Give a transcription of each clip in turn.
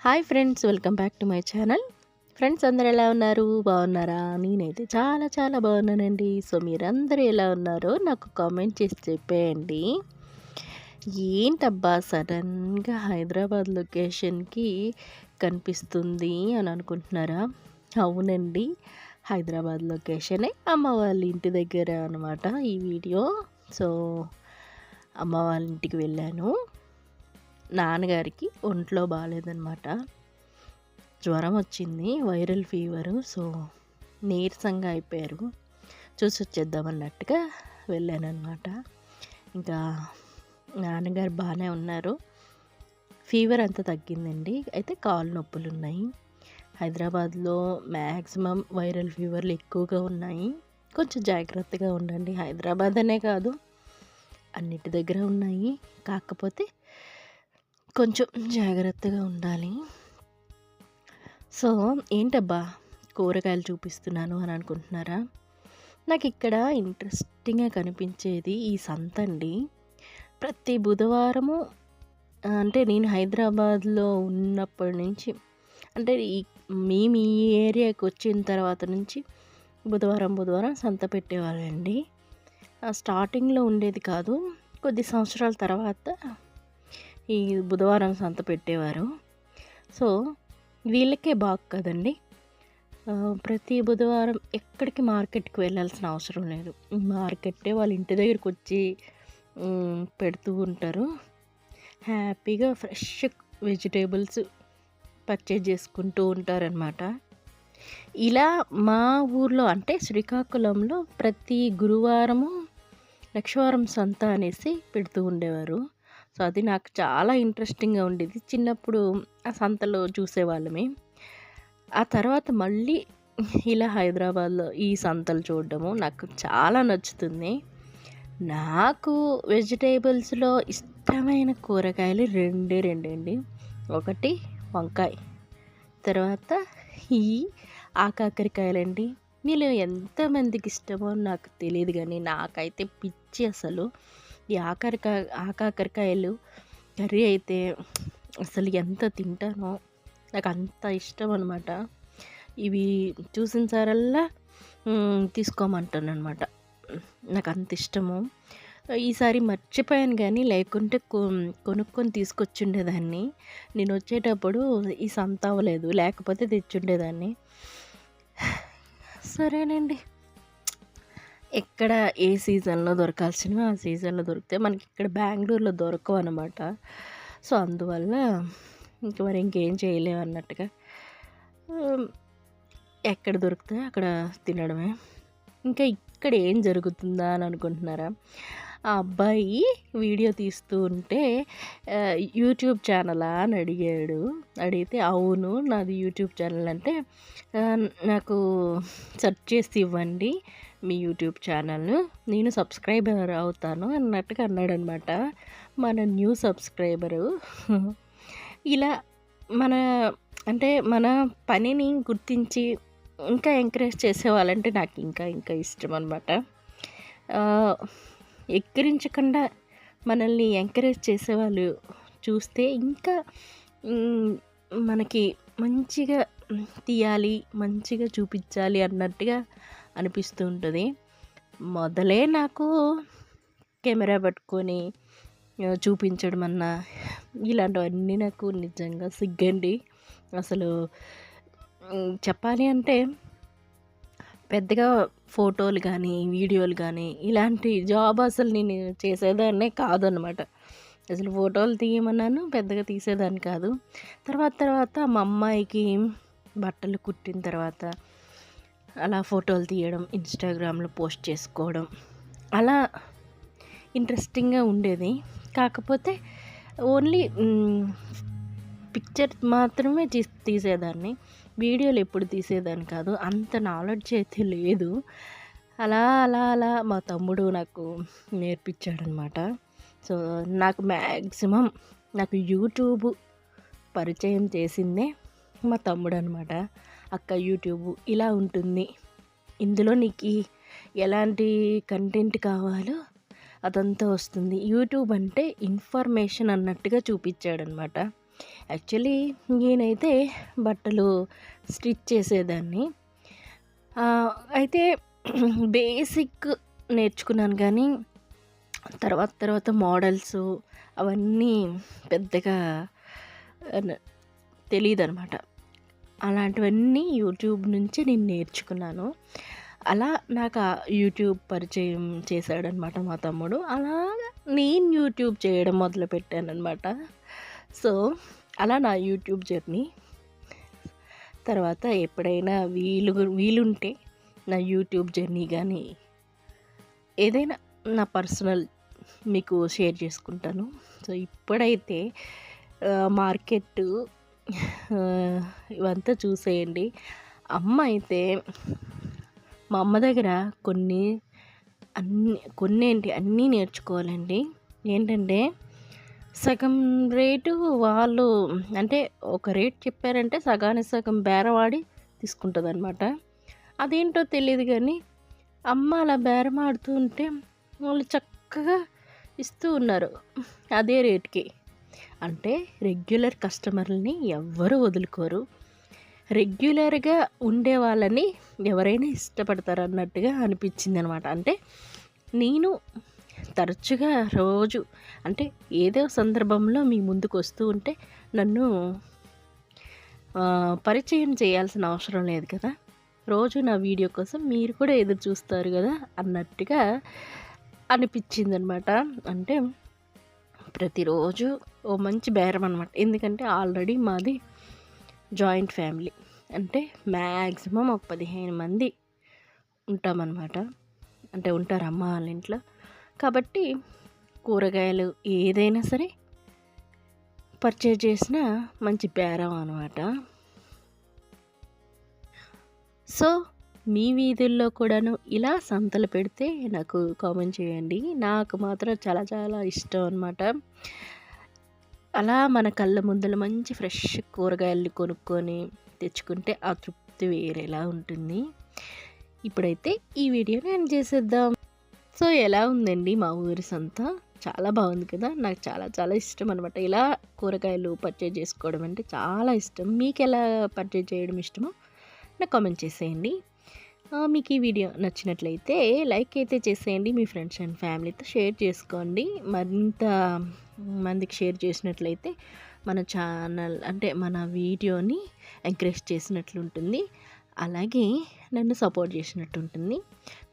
Hi friends welcome back to my channel. Friends అందరు ఎలా ఉన్నారు? బాగున్నారా? నేనైతే చాలా చాలా బాగున్నానండి. సో మీరందరూ ఎలా ఉన్నారో నాకు కామెంట్ చేసి చెప్పేయండి. ఏంటబ్బా సడన్గా హైదరాబాద్ లొకేషన్కి కనిపిస్తుంది అని అనుకుంటున్నారా? అవునండి హైదరాబాద్ లొకేషనే అమ్మ వాళ్ళ ఇంటి దగ్గర అనమాట ఈ వీడియో. సో అమ్మ వాళ్ళ ఇంటికి వెళ్ళాను. నాన్నగారికి ఒంట్లో బాగాలేదనమాట జ్వరం వచ్చింది వైరల్ ఫీవరు సో నీరసంగా అయిపోయారు. చూసి వచ్చేద్దాం అన్నట్టుగా వెళ్ళానమాట ఇంకా నాన్నగారు బాగానే ఉన్నారు. ఫీవర్ అంతా తగ్గిందండి. అయితే కాలు నొప్పులు ఉన్నాయి. హైదరాబాద్లో మ్యాక్సిమం వైరల్ ఫీవర్లు ఎక్కువగా ఉన్నాయి. కొంచెం జాగ్రత్తగా ఉండండి. హైదరాబాద్ అనే కాదు అన్నిటి దగ్గర ఉన్నాయి. కాకపోతే కొంచెం జాగ్రత్తగా ఉండాలి. సో ఏంటబ్బా? కూరగాయలు చూపిస్తున్నాను అని అనుకుంటున్నారా? నాకు ఇక్కడ ఇంట్రెస్టింగ్గా కనిపించేది ఈ సంత అండి ప్రతి బుధవారము అంటే నేను హైదరాబాద్లో ఉన్నప్పటి నుంచి అంటే ఈ మేము ఈ ఏరియాకి వచ్చిన తర్వాత నుంచి బుధవారం బుధవారం సంత పెట్టేవాళ్ళండి. స్టార్టింగ్లో ఉండేది కాదు. కొద్ది సంవత్సరాల తర్వాత ఈ బుధవారం సంత పెట్టేవారు. సో వీళ్ళకే బాగు కదండి. ప్రతి బుధవారం ఎక్కడికి మార్కెట్కి వెళ్ళాల్సిన అవసరం లేదు. మార్కెట్టే వాళ్ళ ఇంటి దగ్గరికి వచ్చి పెడుతూ ఉంటారు. హ్యాపీగా ఫ్రెష్ వెజిటేబుల్స్ పర్చేజ్ చేసుకుంటూ ఉంటారనమాట ఇలా మా ఊర్లో అంటే శ్రీకాకుళంలో ప్రతి గురువారము లక్షవారం సంత అనేసి పెడుతూ ఉండేవారు. సో అది నాకు చాలా ఇంట్రెస్టింగ్గా ఉండేది. చిన్నప్పుడు ఆ సంతలో చూసేవాళ్ళమే. ఆ తర్వాత మళ్ళీ ఇలా హైదరాబాద్లో ఈ సంతలు చూడడము నాకు చాలా నచ్చుతుంది. నాకు వెజిటేబుల్స్లో ఇష్టమైన కూరగాయలు రెండే రెండండి ఒకటి వంకాయ తర్వాత ఈ ఆకాకరకాయలండి. మీలో ఎంతమందికి ఇష్టమో నాకు తెలియదు కానీ నాకైతే పిచ్చి అసలు. ఈ ఆకాకరకాయ ఆకాకరకాయలు కర్రీ అయితే అసలు ఎంత తింటానో నాకు అంత ఇష్టం అనమాట ఇవి చూసిన సారల్లా తీసుకోమంటాను అనమాట నాకు అంత ఇష్టము. ఈసారి మర్చిపోయాను కానీ లేకుంటే కొనుక్కొని తీసుకొచ్చుండేదాన్ని. నేను వచ్చేటప్పుడు ఈ సంత అవ్వలేదు లేకపోతే తెచ్చుండేదాన్ని. సరేనండి. ఎక్కడ ఏ సీజన్లో దొరకాల్సినవి ఆ సీజన్లో దొరికితే మనకి ఇక్కడ బెంగళూరులో దొరకవు అనమాట సో అందువల్ల ఇంక మరి ఇంకేం చేయలేము అన్నట్టుగా. ఎక్కడ దొరికితే అక్కడ తినడమే. ఇంకా ఇక్కడ ఏం జరుగుతుందా అని అనుకుంటున్నారా? ఆ అబ్బాయి వీడియో తీస్తూ ఉంటే యూట్యూబ్ ఛానలా అని అడిగాడు. అడిగితే అవును నాది యూట్యూబ్ ఛానల్ అంటే నాకు సెర్చ్ చేసి ఇవ్వండి మీ యూట్యూబ్ ఛానల్ నేను సబ్స్క్రైబర్ అవుతాను అన్నట్టుగా అన్నాడనమాట. మన న్యూ సబ్స్క్రైబరు. ఇలా మన అంటే మన పనిని గుర్తించి ఇంకా ఎంకరేజ్ చేసేవాళ్ళంటే నాకు ఇంకా ఇంకా ఇష్టం అనమాట ఎక్కిరించకుండా మనల్ని ఎంకరేజ్ చేసేవాళ్ళు చూస్తే ఇంకా మనకి మంచిగా తీయాలి మంచిగా చూపించాలి అన్నట్టుగా అనిపిస్తూ ఉంటుంది. మొదలే నాకు కెమెరా పట్టుకొని చూపించడం అన్నా ఇలాంటివన్నీ నాకు నిజంగా సిగ్గండి. అసలు చెప్పాలి అంటే పెద్దగా ఫోటోలు కానీ వీడియోలు కానీ ఇలాంటి జాబ్ అసలు నేను చేసేదాన్నే కాదనమాట అసలు ఫోటోలు తీయమన్నాను పెద్దగా తీసేదాన్ని కాదు. తర్వాత తర్వాత మా అమ్మాయికి బట్టలు కుట్టిన తర్వాత అలా ఫోటోలు తీయడం ఇన్స్టాగ్రామ్లో పోస్ట్ చేసుకోవడం అలా ఇంట్రెస్టింగ్గా ఉండేది. కాకపోతే ఓన్లీ పిక్చర్ మాత్రమే తీసేదాన్ని. వీడియోలు ఎప్పుడు తీసేదాన్ని కాదు అంత నాలెడ్జ్ అయితే లేదు. అలా అలా అలా మా తమ్ముడు నాకు నేర్పించాడనమాట. సో నాకు మ్యాక్సిమం నాకు యూట్యూబ్ పరిచయం చేసిందే మా తమ్ముడు అనమాట అక్క యూట్యూబ్ ఇలా ఉంటుంది. ఇందులో నీకు ఎలాంటి కంటెంట్ కావాలో అదంతా వస్తుంది. యూట్యూబ్ అంటే ఇన్ఫర్మేషన్ అన్నట్టుగా చూపించాడనమాట. యాక్చువల్లీ నేనైతే బట్టలు స్టిచ్ చేసేదాన్ని. అయితే బేసిక్ నేర్చుకున్నాను కానీ తర్వాత తర్వాత మోడల్స్ అవన్నీ పెద్దగా తెలియదు అనమాట అలాంటివన్నీ యూట్యూబ్ నుంచి నేను నేర్చుకున్నాను. అలా నాకు యూట్యూబ్ పరిచయం చేశాడనమాట మా తమ్ముడు. అలా నేను యూట్యూబ్ చేయడం మొదలుపెట్టాను అనమాట సో అలా నా యూట్యూబ్ జర్నీ. తర్వాత ఎప్పుడైనా వీలు వీలుంటే నా యూట్యూబ్ జర్నీ కానీ ఏదైనా నా పర్సనల్ మీకు షేర్ చేసుకుంటాను. సో ఇప్పుడైతే మార్కెట్ ఇవంతా చూసేయండి. అమ్మ అయితే మా అమ్మ దగ్గర కొన్ని అన్ని కొన్ని ఏంటి అన్నీ నేర్చుకోవాలండి. ఏంటంటే సగం రేటు వాళ్ళు అంటే ఒక రేట్ చెప్పారంటే సగానికి సగం బేరవాడి తీసుకుంటుంది అనమాట అదేంటో తెలియదు కానీ అమ్మ అలా బేరం ఆడుతూ ఉంటే వాళ్ళు చక్కగా ఇస్తూ ఉన్నారు అదే రేట్కి. అంటే రెగ్యులర్ కస్టమర్లని ఎవ్వరూ వదులుకోరు. రెగ్యులర్గా ఉండే వాళ్ళని ఎవరైనా ఇష్టపడతారు అన్నట్టుగా అనిపించింది అనమాట అంటే నేను తరచుగా రోజు అంటే ఏదో సందర్భంలో మీ ముందుకు వస్తూ ఉంటే నన్ను పరిచయం చేయాల్సిన అవసరం లేదు కదా. రోజు నా వీడియో కోసం మీరు కూడా ఎదురు చూస్తారు కదా అన్నట్టుగా అనిపించింది అనమాట అంటే ప్రతిరోజు ఓ మంచి బేరం అనమాట. ఎందుకంటే ఆల్రెడీ మాది జాయింట్ ఫ్యామిలీ. అంటే మ్యాక్సిమం ఒక పదిహేను మంది ఉంటామన్నమాట. అంటే ఉంటారు అమ్మ వాళ్ళ ఇంట్లో. కాబట్టి కూరగాయలు ఏదైనా సరే పర్చేజ్ చేసిన మంచి బేరం అనమాట సో మీ వీధుల్లో కూడాను ఇలా సంతలు పెడితే నాకు కామెంట్ చేయండి. నాకు మాత్రం చాలా చాలా ఇష్టం అనమాట అలా మన కళ్ళ ముందర మంచి ఫ్రెష్ కూరగాయలు కొనుక్కొని తెచ్చుకుంటే ఆ తృప్తి వేరేలా ఉంటుంది. ఇప్పుడైతే ఈ వీడియోని ఎండ్ చేసేద్దాం. సో ఎలా ఉందండి మా ఊరి సంత? చాలా బాగుంది కదా. నాకు చాలా చాలా ఇష్టం అనమాట ఇలా కూరగాయలు పర్చేజ్ చేసుకోవడం అంటే చాలా ఇష్టం. మీకు ఎలా పర్చేజ్ చేయడం ఇష్టమో నాకు కామెంట్ చేసేయండి. మీకు ఈ వీడియో నచ్చినట్లయితే లైక్ అయితే చేసేయండి. మీ ఫ్రెండ్స్ అండ్ ఫ్యామిలీతో షేర్ చేసుకోండి. మరింత మందికి షేర్ చేసినట్లయితే మన ఛానల్ అంటే మన వీడియోని ఎంకరేజ్ చేసినట్లు ఉంటుంది అలాగే నన్ను సపోర్ట్ చేసినట్టు ఉంటుంది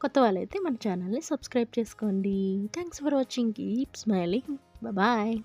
కొత్త వాళ్ళైతే మన ఛానల్ని సబ్స్క్రైబ్ చేసుకోండి. Thanks for watching. Keep smiling. Bye.